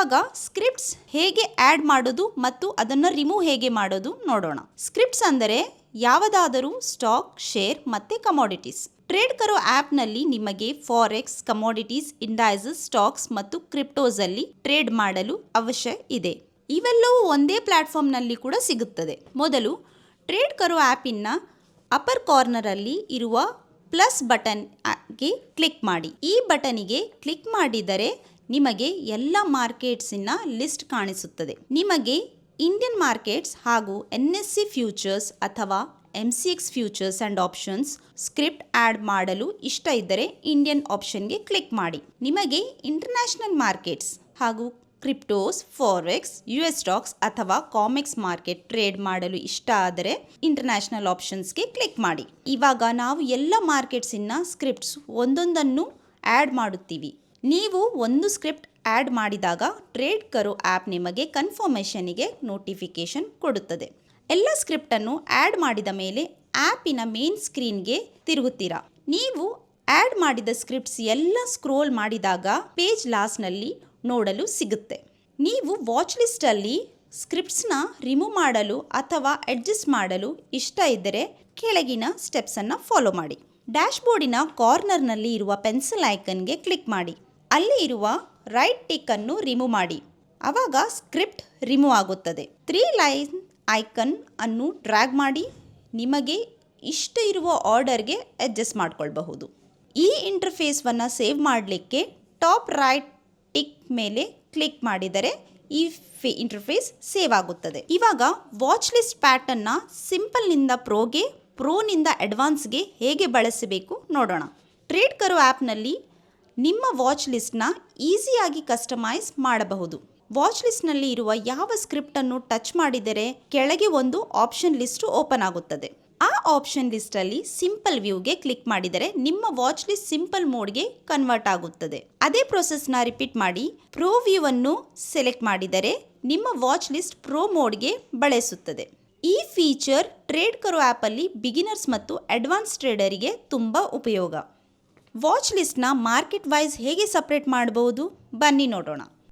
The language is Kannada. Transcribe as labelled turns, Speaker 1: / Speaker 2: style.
Speaker 1: ಇವಾಗ ಸ್ಕ್ರಿಪ್ಟ್ಸ್ ಹೇಗೆ ಆ್ಯಡ್ ಮಾಡೋದು ಮತ್ತು ಅದನ್ನು ರಿಮೂವ್ ಹೇಗೆ ಮಾಡೋದು ನೋಡೋಣ. ಸ್ಕ್ರಿಪ್ಟ್ಸ್ ಅಂದರೆ ಯಾವುದಾದರೂ ಸ್ಟಾಕ್ ಶೇರ್ ಮತ್ತು ಕಮೋಡಿಟೀಸ್ ಟ್ರೇಡ್ ಕರೋ ಆ್ಯಪ್ನಲ್ಲಿ ನಿಮಗೆ ಫಾರೆಕ್ಸ್ ಕಮೋಡಿಟೀಸ್ ಇಂಡೈಸಸ್ ಸ್ಟಾಕ್ಸ್ ಮತ್ತು ಕ್ರಿಪ್ಟೋಸ್ ಅಲ್ಲಿ ಟ್ರೇಡ್ ಮಾಡಲು ಅವಶ್ಯ ಇದೆ. ಇವೆಲ್ಲವೂ ಒಂದೇ ಪ್ಲಾಟ್ಫಾರ್ಮ್ನಲ್ಲಿ ಕೂಡ ಸಿಗುತ್ತದೆ. ಮೊದಲು ಟ್ರೇಡ್ ಕರೋ ಆ್ಯಪಿನ ಅಪರ್ ಕಾರ್ನರಲ್ಲಿ ಇರುವ ಪ್ಲಸ್ ಬಟನ್ಗೆ ಕ್ಲಿಕ್ ಮಾಡಿ. ಈ ಬಟನಿಗೆ ಕ್ಲಿಕ್ ಮಾಡಿದರೆ ನಿಮಗೆ ಎಲ್ಲ ಮಾರ್ಕೆಟ್ಸಿನ ಲಿಸ್ಟ್ ಕಾಣಿಸುತ್ತದೆ. ನಿಮಗೆ ಇಂಡಿಯನ್ ಮಾರ್ಕೆಟ್ಸ್ ಹಾಗೂ ಎನ್ ಎಸ್ ಸಿ ಫ್ಯೂಚರ್ಸ್ ಅಥವಾ M C X futures and options script add ಮಾಡಲು ಇಷ್ಟ ಇದ್ದರೆ ಇಂಡಿಯನ್ ಆಪ್ಷನ್ಗೆ ಕ್ಲಿಕ್ ಮಾಡಿ. ನಿಮಗೆ ಇಂಟರ್ನ್ಯಾಷನಲ್ ಮಾರ್ಕೆಟ್ಸ್ ಹಾಗೂ cryptos, forex, U S stocks ಅಥವಾ ಕಾಮಿಕ್ಸ್ ಮಾರ್ಕೆಟ್ ಟ್ರೇಡ್ ಮಾಡಲು ಇಷ್ಟ ಆದರೆ ಇಂಟರ್ನ್ಯಾಷನಲ್ ಆಪ್ಷನ್ಸ್ಗೆ ಕ್ಲಿಕ್ ಮಾಡಿ. ಇವಾಗ ನಾವು ಎಲ್ಲ ಮಾರ್ಕೆಟ್ಸಿನ ಸ್ಕ್ರಿಪ್ಟ್ಸ್ ಒಂದೊಂದನ್ನು ಆ್ಯಡ್ ಮಾಡುತ್ತೀವಿ. ನೀವು ಒಂದು ಸ್ಕ್ರಿಪ್ಟ್ ಆ್ಯಡ್ ಮಾಡಿದಾಗ ಟ್ರೇಡ್ ಕರೋ ಆ್ಯಪ್ ನಿಮಗೆ ಕನ್ಫರ್ಮೇಷನಿಗೆ ನೋಟಿಫಿಕೇಷನ್ ಕೊಡುತ್ತದೆ. ಎಲ್ಲ ಸ್ಕ್ರಿಪ್ಟನ್ನು ಆ್ಯಡ್ ಮಾಡಿದ ಮೇಲೆ ಆ್ಯಪಿನ ಮೇನ್ ಸ್ಕ್ರೀನ್ಗೆ ತಿರುಗುತ್ತೀರಾ. ನೀವು ಆ್ಯಡ್ ಮಾಡಿದ ಸ್ಕ್ರಿಪ್ಟ್ಸ್ ಎಲ್ಲ ಸ್ಕ್ರೋಲ್ ಮಾಡಿದಾಗ ಪೇಜ್ ಲಾಸ್ಟ್ನಲ್ಲಿ ನೋಡಲು ಸಿಗುತ್ತೆ. ನೀವು ವಾಚ್ ಲಿಸ್ಟಲ್ಲಿ ಸ್ಕ್ರಿಪ್ಟ್ಸ್ನ ರಿಮೂವ್ ಮಾಡಲು ಅಥವಾ ಅಡ್ಜಸ್ಟ್ ಮಾಡಲು ಇಷ್ಟ ಇದ್ದರೆ ಕೆಳಗಿನ ಸ್ಟೆಪ್ಸನ್ನು ಫಾಲೋ ಮಾಡಿ. ಡ್ಯಾಶ್ಬೋರ್ಡಿನ ಕಾರ್ನರ್ನಲ್ಲಿ ಇರುವ ಪೆನ್ಸಿಲ್ ಐಕನ್ಗೆ ಕ್ಲಿಕ್ ಮಾಡಿ. ಅಲ್ಲಿ ಇರುವ ರೈಟ್ ಟಿಕ್ಕನ್ನು ರಿಮೂವ್ ಮಾಡಿ. ಅವಾಗ ಸ್ಕ್ರಿಪ್ಟ್ ರಿಮೂವ್ ಆಗುತ್ತದೆ. ತ್ರೀ ಲೈನ್ ಐಕನ್ ಅನ್ನು ಡ್ರ್ಯಾಗ್ ಮಾಡಿ ನಿಮಗೆ ಇಷ್ಟ ಇರುವ ಆರ್ಡರ್ಗೆ ಅಡ್ಜಸ್ಟ್ ಮಾಡ್ಕೊಳ್ಬಹುದು. ಈ ಇಂಟರ್ಫೇಸನ್ನು ಸೇವ್ ಮಾಡಲಿಕ್ಕೆ ಟಾಪ್ ರೈಟ್ ಟಿಕ್ ಮೇಲೆ ಕ್ಲಿಕ್ ಮಾಡಿದರೆ ಈ ಫೇ ಇಂಟರ್ಫೇಸ್ ಸೇವ್ ಆಗುತ್ತದೆ. ಇವಾಗ ವಾಚ್ ಲಿಸ್ಟ್ ಪ್ಯಾಟರ್ನ್ನ ಸಿಂಪಲ್ನಿಂದ ಪ್ರೋಗೆ ಪ್ರೋನಿಂದ ಅಡ್ವಾನ್ಸ್ಗೆ ಹೇಗೆ ಬಳಸಬೇಕು ನೋಡೋಣ. ಟ್ರೇಡ್ ಕರೋ ಆ್ಯಪ್ನಲ್ಲಿ ನಿಮ್ಮ ವಾಚ್ ಲಿಸ್ಟ್ನ ಈಸಿಯಾಗಿ ಕಸ್ಟಮೈಸ್ ಮಾಡಬಹುದು. ವಾಚ್ ಲಿಸ್ಟ್ನಲ್ಲಿ ಇರುವ ಯಾವ ಸ್ಕ್ರಿಪ್ಟನ್ನು ಟಚ್ ಮಾಡಿದರೆ ಕೆಳಗೆ ಒಂದು ಆಪ್ಷನ್ ಲಿಸ್ಟ್ ಓಪನ್ ಆಗುತ್ತದೆ. ಆ ಆಪ್ಷನ್ ಲಿಸ್ಟಲ್ಲಿ ಸಿಂಪಲ್ ವ್ಯೂಗೆ ಕ್ಲಿಕ್ ಮಾಡಿದರೆ ನಿಮ್ಮ ವಾಚ್ ಲಿಸ್ಟ್ ಸಿಂಪಲ್ ಮೋಡ್ಗೆ ಕನ್ವರ್ಟ್ ಆಗುತ್ತದೆ. ಅದೇ ಪ್ರೊಸೆಸ್ನ ರಿಪೀಟ್ ಮಾಡಿ ಪ್ರೋ ವ್ಯೂ ಅನ್ನು ಸೆಲೆಕ್ಟ್ ಮಾಡಿದರೆ ನಿಮ್ಮ ವಾಚ್ ಲಿಸ್ಟ್ ಪ್ರೋ ಮೋಡ್ಗೆ ಬಳಸುತ್ತದೆ. ಈ ಫೀಚರ್ ಟ್ರೇಡ್ ಕರೋ ಆ್ಯಪಲ್ಲಿ ಬಿಗಿನರ್ಸ್ ಮತ್ತು ಅಡ್ವಾನ್ಸ್ ಟ್ರೇಡರಿಗೆ ತುಂಬ ಉಪಯೋಗ. ವಾಚ್ ಲಿಸ್ಟ್ನ ಮಾರ್ಕೆಟ್ ವೈಸ್ ಹೇಗೆ ಸಪ್ರೇಟ್ ಮಾಡಬಹುದು ಬನ್ನಿ ನೋಡೋಣ.